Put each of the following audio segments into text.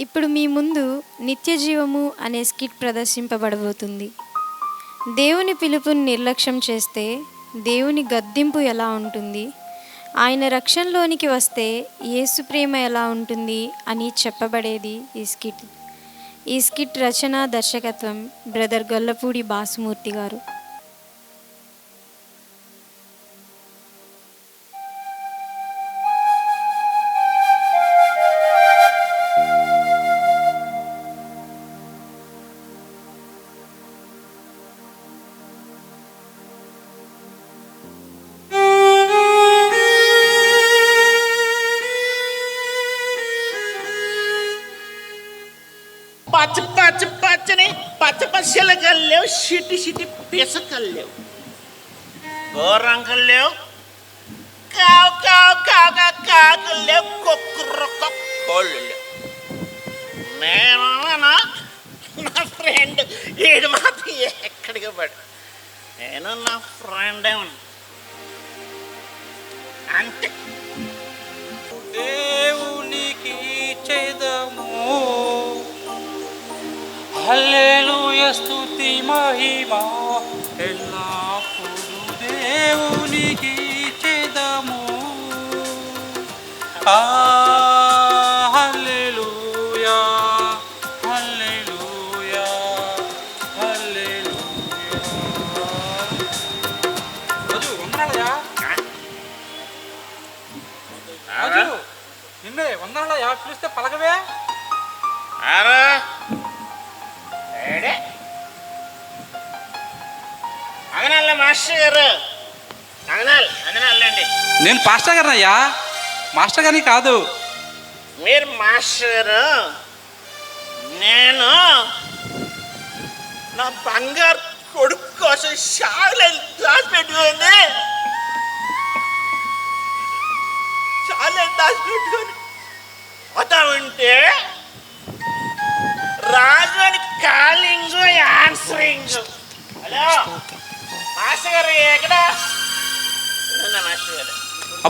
ఇప్పుడు మీ ముందు నిత్య జీవము అనే స్కిట్ ప్రదర్శింపబడబోతుంది. దేవుని పిలుపుని నిర్లక్ష్యం చేస్తే దేవుని గద్దింపు ఎలా ఉంటుంది? ఆయన రక్షణలోనికి వస్తే యేసు ప్రేమ ఎలా ఉంటుంది అని చెప్పబడేది ఈ స్కిట్. ఈ స్కిట్ రచన దర్శకత్వం బ్రదర్ గొల్లపూడి బాసుమూర్తి గారు. పిసకలు లేవు గోరంకలు లేవు కావు కావు కావు కావు కాకులు లేవు కుక్కురొక్క కోళ్ళు లేవు నేను నా ఫ్రెండ్ ఏడు మాత్రం ఎక్కడికి పడు. నేను నా ఫ్రెండ్ ఉన్నా. అంతే. దేవునికి చేదము. హల్లెలూయ స్తుతి మహిమ. ఎల్లప్పుడు దేవునికి చెదము. ఆ హల్లెలూయ హల్లెలూయ హల్లెలూయ. రాజు వందనాలయ్యా రాజు నిన్నే వందనాలయ్యా పిలిస్తే పలకవే? ఆరా ఏడే అగనాల మాస్టర్ గారు అగనాల్ అగనాలండి నేను పాస్టర్ అయ్యా మాస్టర్ గారిని కాదు. మీరు మాస్టర్. గారు నేను నా బంగారు కొడుకు కోసం షావులు దాచి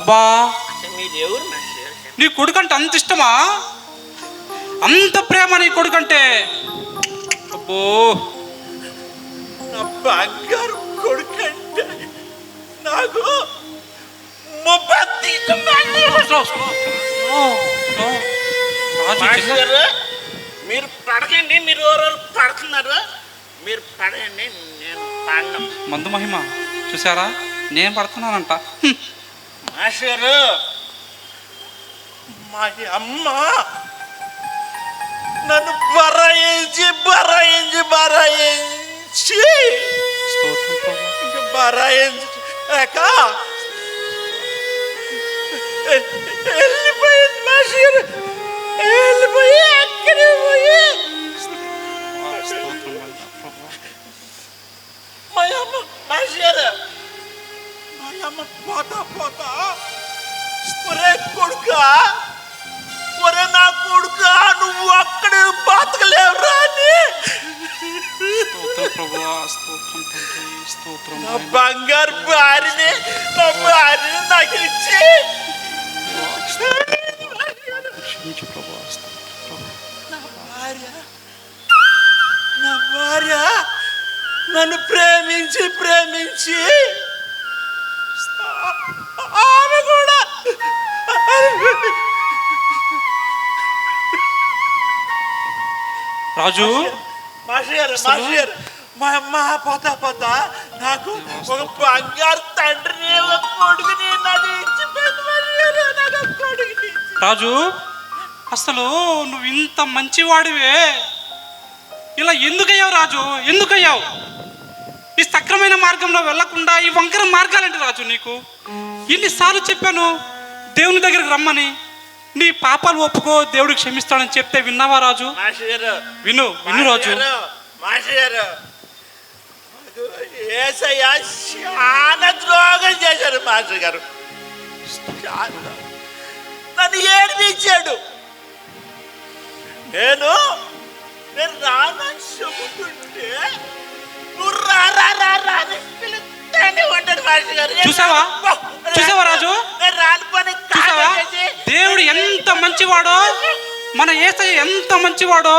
అబ్బా. నీ కొడుకంటే అంత ఇష్టమా? అంత ప్రేమ నీ కొడుకంటే. అబ్బో. నా బంగారు కొడుకంటే నాకు మీరు పడకండి మీరు ఎవరు పడుతున్నారు. మీరు పడండి నేను పడను. మందు మహిమ. చూసారా నేను పడుతున్నానంట. హ్మ్. మాస్టర్ గారు మా అమ్మ నన్ను బరాయించి బరాయించి బరాయించి స్తోత్రం ప్రభు. ఇంకా బరాయించాక వెళ్ళిపోయింది మాస్టర్ గారు వెళ్ళిపోయి అక్కడే పోయి స్తోత్రం ప్రభు. మా అమ్మ మాస్టర్ గారు మా అమ్మ పోతా పోతా ఒరే కొడుక ఒరే నా కొడుక నువ్వు అక్కడ బతకలేవురా అని నా. బంగారు భార్యని నా భార్యని నాకు ఇచ్చి. నా భార్య నా భార్య నన్ను ప్రేమించి ప్రేమించి ఆమె కూడా. రాజు? మాస్టర్ మాస్టర్ మా అమ్మ పోతా పోతా నాకు ఒక బంగారు తండ్రిని ఒక కొడుకుని నాకు ఇచ్చి పెద్ద మాస్టర్ గారు, నాకు ఒక కొడుకుని ఇచ్చి. రాజు అసలు నువ్వు ఇంత మంచివాడివే. ఇలా ఎందుకయ్యావు రాజు? ఎందుకయ్యావు? ఈ సక్రమైన మార్గంలో వెళ్ళకుండా ఈ వంకర మార్గాలేంటి రాజు నీకు? ఎన్నిసార్లు చెప్పాను దేవుని దగ్గరికి రమ్మని. నీ పాపాలు ఒప్పుకో దేవుడు క్షమిస్తాడని చెప్తే విన్నావా రాజు? విను విను రాజు. చాలా ద్రోహం చేశారు మాస్టర్ గారు. నన్ను ఏడిపించాడు. నేను నేను రానని చెబుతుంటే చూసావా? చూసావా రాజు? చూసావా? దేవుడు ఎంత మంచివాడో మన ఏసయ్య ఎంత మంచివాడో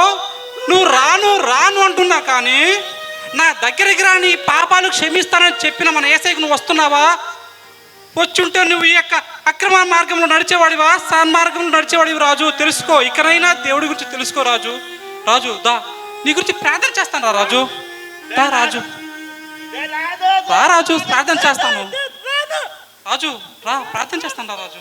నువ్వు రాను రాను అంటున్నా కానీ నా దగ్గరికి రాని పాపాలు క్షమిస్తానని చెప్పిన మన ఏసైకి నువ్వు వస్తున్నావా? వచ్చుంటే నువ్వు ఈ యొక్క అక్రమ మార్గంలో నడిచేవాడివా? సన్మార్గంలో నడిచేవాడివి రాజు? తెలుసుకో ఇకనైనా దేవుడి గురించి తెలుసుకో రాజు. రాజు దా నీ గురించి ప్రార్థన చేస్తాను రాజు. రాజు. రా రాజు ప్రార్థన చేస్తాను. రాజు రా ప్రార్థన చేస్తాను రాజు.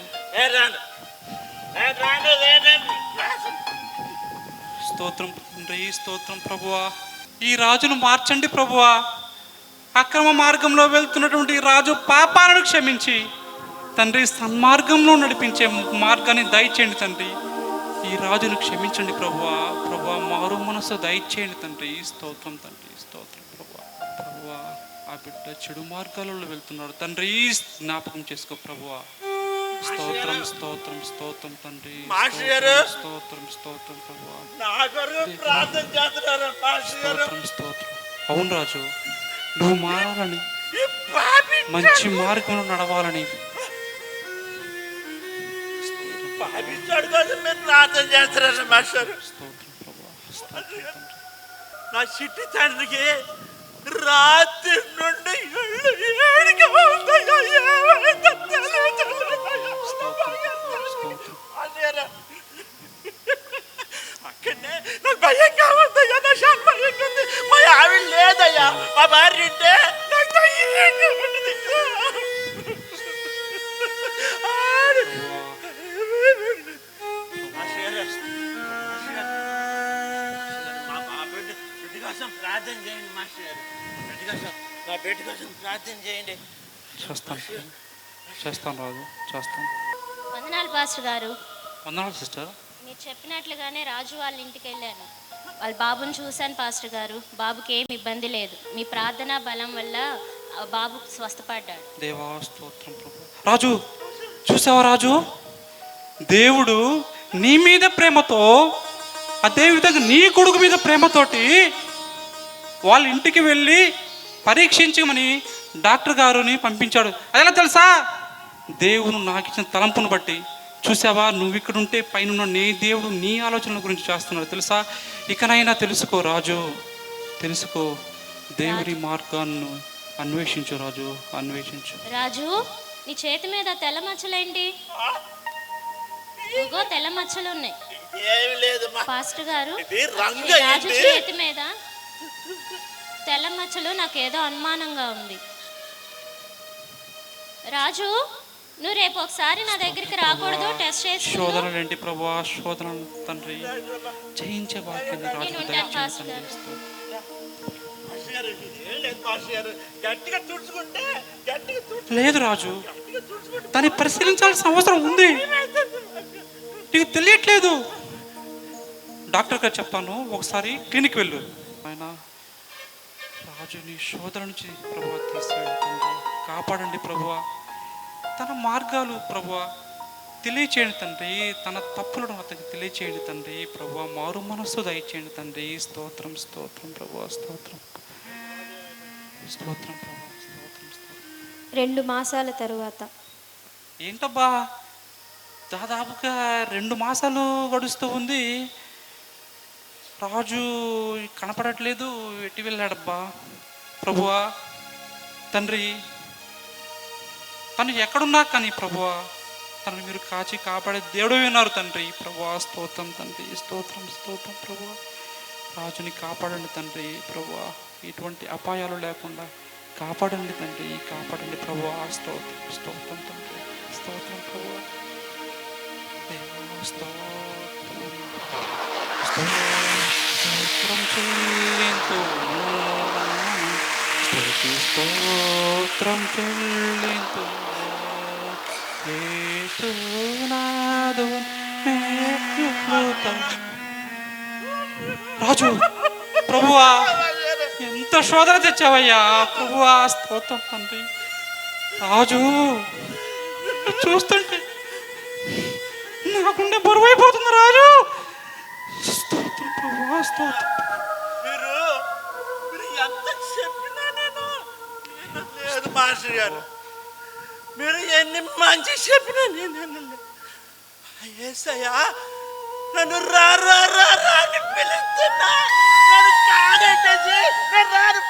స్తోత్రం తండ్రి స్తోత్రం ప్రభువా ఈ రాజును మార్చండి ప్రభువా అక్రమ మార్గంలో వెళ్తున్నటువంటి ఈ రాజు పాపాలను క్షమించి తండ్రి సన్మార్గంలో నడిపించే మార్గాన్ని దయచేయండి తండ్రి ఈ రాజును క్షమించండి ప్రభువా ప్రభువా మారు మనసు దయచేయండి తండ్రి. స్తోత్రం తండ్రి స్తోత్రం. ప్రభువా ప్రభువా ఆ బిడ్డ చెడు మార్గాలలో వెళ్తున్నాడు. తండ్రి జ్ఞాపకం చేసుకో ప్రభువా స్తోత్రం స్తోత్రం స్తోత్రం తండ్రి. స్తోత్రం స్తోత్రం ప్రభువా స్తోత్రం. అవును రాజు నువ్వు మారాలని ఈ మంచి మార్గంలో నడవాలని. ప్రార్థన చేస్తున్నారు మాస్టర్ నా చిట్టి తండ్రికి రాత్రి నుండి ఏళ్ళు బిడ్డ కోసం ప్రార్థన చేయండి. చేస్తాను. చేస్తాను రాజు చేస్తాను. వందనాలు పాస్టర్ గారు. వందనాలు సిస్టర్. మీరు చెప్పినట్లుగానే రాజు వాళ్ళ ఇంటికి వెళ్ళాను. వాళ్ళ బాబుని చూశాను పాస్టర్ గారు. బాబుకి ఏం ఇబ్బంది లేదు. మీ ప్రార్థనా బలం వల్ల ఆ బాబు స్వస్థపడ్డాడు. దేవా స్తోత్రం ప్రభు. రాజు చూసావా రాజు? దేవుడు నీ మీద ప్రేమతో అదే విధంగా నీ కొడుకు మీద ప్రేమతోటి వాళ్ళ ఇంటికి వెళ్ళి పరీక్షించమని డాక్టర్ గారుని పంపించాడు. అదెలా తెలుసా? దేవుడు నాకు ఇచ్చిన తలంపును బట్టి. చూసావా నువ్వు ఇక్కడ ఉంటే పైన నీ దేవుడు నీ ఆలోచనల గురించి చేస్తున్నాడు. తెలుసా? ఇకనైనా తెలుసుకో రాజు. తెలుసుకో. దేవుడి మార్గాన్ని అన్వేషించు రాజు. అన్వేషించు. రాజు నీ చేతి మీద తెల్ల మచ్చలేంటి? ఇగో తెల్ల మచ్చలు ఉన్నాయి ఏమి లేదు పాస్టర్ గారు ఇది రంగు ఈ రాజు. చేతి మీద తెల్ల మచ్చలు నాకేదో అనుమానంగా ఉంది. రాజు నువ్వు రేపు ఒకసారి నా దగ్గరికి రాకూడదు టెస్ట్ చేసుకుంటూ శోధనలు ఏంటి ప్రభా శోధనలు తండ్రి జయించే వాక్యాన్ని రాజు లేదు పాస్టర్ గారు. గట్టిగా తుడుచుకుంటే గట్టిగా తుడుచు లేదు రాజు. దాన్ని పరిశీలించాల్సిన అవసరం ఉంది. నీకు తెలియట్లేదు. డాక్టర్ గారు చెప్తాను ఒకసారి క్లినిక్ వెళ్ళు. ఆయన రాజుని శోధన నుంచి ప్రభు తీసుకెళ్ళండి కాపాడండి ప్రభువ. తన మార్గాలు ప్రభువ తెలియచేయండి తండ్రి. తన తప్పులను అతనికి తెలియచేయండి తండ్రి. ప్రభు మారు మనస్సు దయచేయండి తండ్రి. స్తోత్రం స్తోత్రం ప్రభు స్తోత్రం. స్తోత్రం ప్రభు స్తోత్రం స్తోత్రం. రెండు మాసాల తరువాత. ఏంటబ్బా? దాదాపుగా రెండు మాసాలు గడుస్తూ ఉంది. రాజు కనపడట్లేదు ఎట్టి వెళ్ళాడబ్బా? ప్రభువా తండ్రి తను ఎక్కడున్నా కానీ ప్రభువా తను మీరు కాచి కాపాడే దేవుడు విన్నారు తండ్రి. ప్రభువా స్తోత్రం తండ్రి స్తోత్రం స్తోత్రం ప్రభువా. రాజుని కాపాడండి తండ్రి ప్రభువా. ఎటువంటి అపాయాలు లేకుండా కాపాడండి తండ్రి కాపాడండి ప్రభువా. స్తోత్రం స్తోత్రం తండ్రి స్తోత్రం ప్రభువా. స్తోత్రం. స్తోత్రం చెల్లింతు స్తుతి స్తోత్రం చెల్లింతు యేసునాదు రాజు ప్రభువా ఎంత శోధన తెచ్చావయ్యా? ప్రభువా స్తోత్రం తండ్రి. రాజు చూస్తుంటే నాకుండే బరువైపోతుంది రాజు. మీరు మీరు ఎంత చెప్పినా నేను లేదు మాస్టర్ గారు మీరు ఎన్ని మంచి చెప్పినా నేను ఏసయ్యా నన్ను రా రా రా రా అని పిలుస్తున్నా నేను కాదంటేసి నేను రాను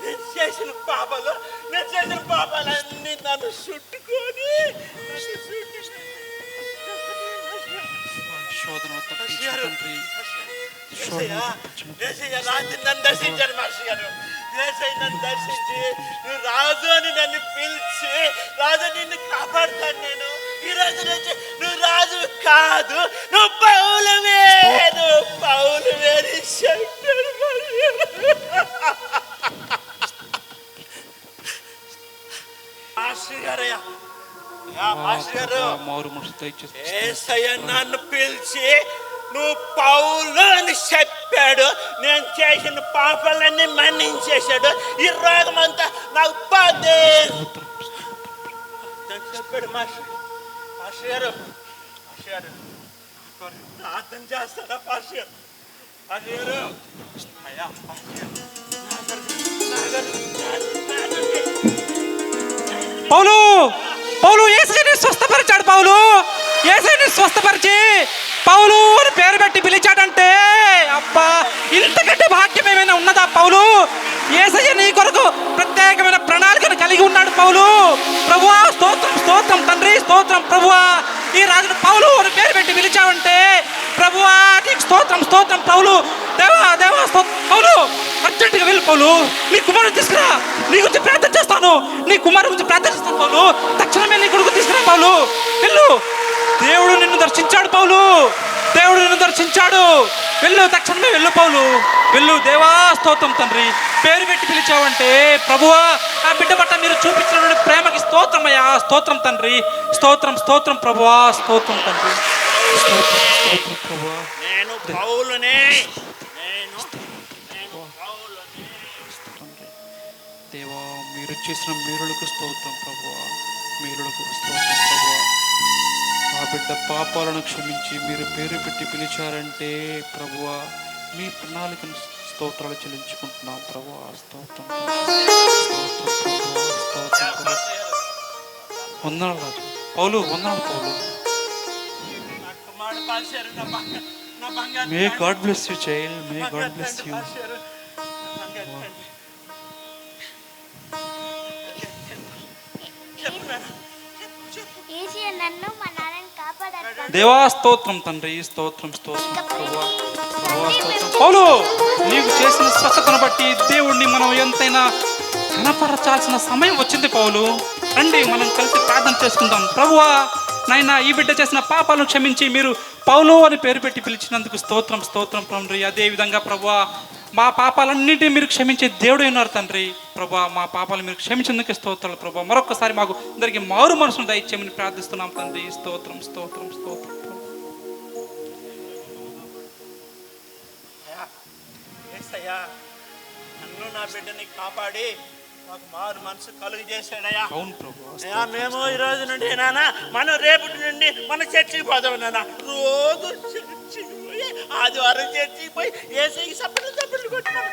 నేను చేసిన పాపలో నేను చేసిన పాపాలన్నీ నన్ను చుట్టుకొని శోధన. తండ్రి నన్ను దర్శించాడు మాస్టర్ గారు. నన్ను దర్శించి నువ్వు రాజు అని నన్ను పిలిచి రాజు నిన్ను కాపాడుతాను నేను. ఈ రోజు నుంచి నువ్వు రాజు కాదు నువ్వు పౌలవే నువ్వు పౌలవే అని చెప్పాడు మాస్టర్ గారయ్యా యా, మాస్టర్ గారు మారు మనసు దయచేసి ఏసయ్య నన్ను పిలిచి నువ్వు పౌలు అని చెప్పాడు నేను చేసిన పాపాలన్నీ మన్నించేశాడు ఈ రోగం అంతా నాకు పదే నాకు చెప్పాడు మాస్టర్ మాస్టర్ గారు మాస్టర్ గారు ప్రార్థన చేస్తాడా మాస్టర్ గారు మాస్టర్ గారు అయ్యా మాస్టర్ గారు నా కొరకు- నా కొరకు- నా కొరకు- పౌలు పౌలు ఏసైని స్వస్థపరిచాడు పౌలు. ఏసైని స్వస్థపరిచి పౌలు అని పేరు పెట్టి పిలిచాడంటే అబ్బా ఇంతకంటే భాగ్యం ఏమైనా ఉన్నదా పౌలు? ఏసయ్య నీ కొరకు ప్రత్యేకమైన ప్రణాళికను కలిగి ఉన్నాడు పౌలు. ప్రభువా స్తోత్రం స్తోత్రం తండ్రి స్తోత్రం ప్రభువా. ఈ రాజును పౌలు అని పేరు పెట్టి పిలిచావంటే ప్రభువా నీకు స్తోత్రం స్తోత్రం పౌలు. దేవా దేవా స్తోత్రం పౌలు అర్జెంటుగా వెళ్ళి పౌలు. నీ కుమారుడు తీసుకురా. నీ గురించి ప్రార్థన చేస్తాను. నీ కుమారు గురించి ప్రార్థన చేస్తాను పౌలు. తక్షణమే నీ కొడుకు తీసుకురా పౌలు. వెళ్ళు. దేవుడు నిన్ను దర్శించాడు పౌలు. దేవుడు నిన్ను దర్శించాడు. వెళ్ళు తక్షణమే వెళ్ళు పౌలు. వెళ్ళు దేవా స్తోత్రం తండ్రి. పేరు పెట్టి పిలిచావంటే ప్రభువా ఆ బిడ్డ పట్ల మీరు చూపించిన ప్రేమకి స్తోత్రమయ్యా. స్తోత్రం తండ్రి. స్తోత్రం స్తోత్రం ప్రభువా స్తోత్రం తండ్రి. నేను పౌలునే నేను నేను దేవా మీరు చేసిన మేలులకు స్తోత్రం ప్రభువా. మేలులకు స్తోత్రం ప్రభువా. ఆ బిడ్డ పాపాలను క్షమించి మీరు పేరు పెట్టి పిలిచారంటే ప్రభువా మీ ప్రణాళికను స్తోత్రాలు చెల్లించుకుంటున్నాం ప్రభువా. స్తోత్రం స్తోత్రం స్తోత్రం వందనాలు రాజు. పౌలు వందనాలు పౌలు. కుమారుడు పాశారు నా బంగారు నా బంగారు may God bless you child may God bless you నన్ను మా నాన్నని కాపాడారు. దేవా స్తోత్రం తండ్రి స్తోత్రం స్తోత్రం. ప్రభువా పౌలు నీకు చేసిన స్వస్థతను బట్టి దేవుణ్ణి మనం ఎంతైనా కనపరచాల్సిన సమయం వచ్చింది పౌలు. రండి మనం కలిసి ప్రార్థన చేసుకుందాం. ప్రభువా నాయన ఈ బిడ్డ చేసిన పాపాలను క్షమించి మీరు పౌలు అని పేరు పెట్టి పిలిచినందుకు స్తోత్రం స్తోత్రం తండ్రి అదే విధంగా మా పాపాలన్నింటినీ మీరు క్షమించే దేవుడు ఉన్నారు తండ్రి. ప్రభా మా పాపాలు మీరు క్షమించేందుకు స్తోత్రాలు ప్రభా మరొకసారి మాకు అందరికీ మారు మనసును దయచేయమని ప్రార్థిస్తున్నాం తండ్రి. స్తోత్రం స్తోత్రం స్తోత్రం అయ్యా, నన్ను నా బిడ్డని కాపాడి మాకు మారు మనసు కలుగు చేశాడయ్యా అవును ప్రభు మేము ఈ రోజు నుండి నాన్న మనం రేపటి నుండి మన చర్చికి పోదాం నాన్న రోజు చర్చికి పోయి ఆదివారం చర్చికి పోయి ఏసీకి సప్పట్లు సప్పట్లు కొట్టి మనం